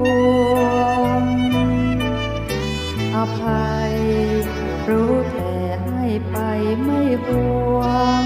องอภัยรู้แต่ให้ไปไม่หวง